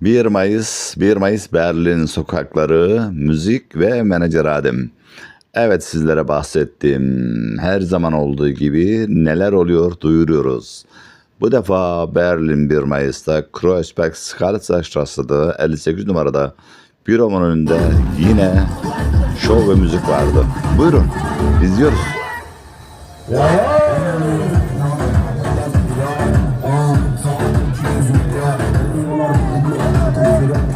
1 Mayıs, 1 Mayıs Berlin sokakları, müzik ve menajer Adem. Evet sizlere bahsettiğim her zaman olduğu gibi neler oluyor duyuruyoruz. Bu defa Berlin 1 Mayıs'ta Kreuzberg Skalitzer 58 numarada büromun önünde yine şov ve müzik vardı. Buyurun izliyoruz. Ja, Right.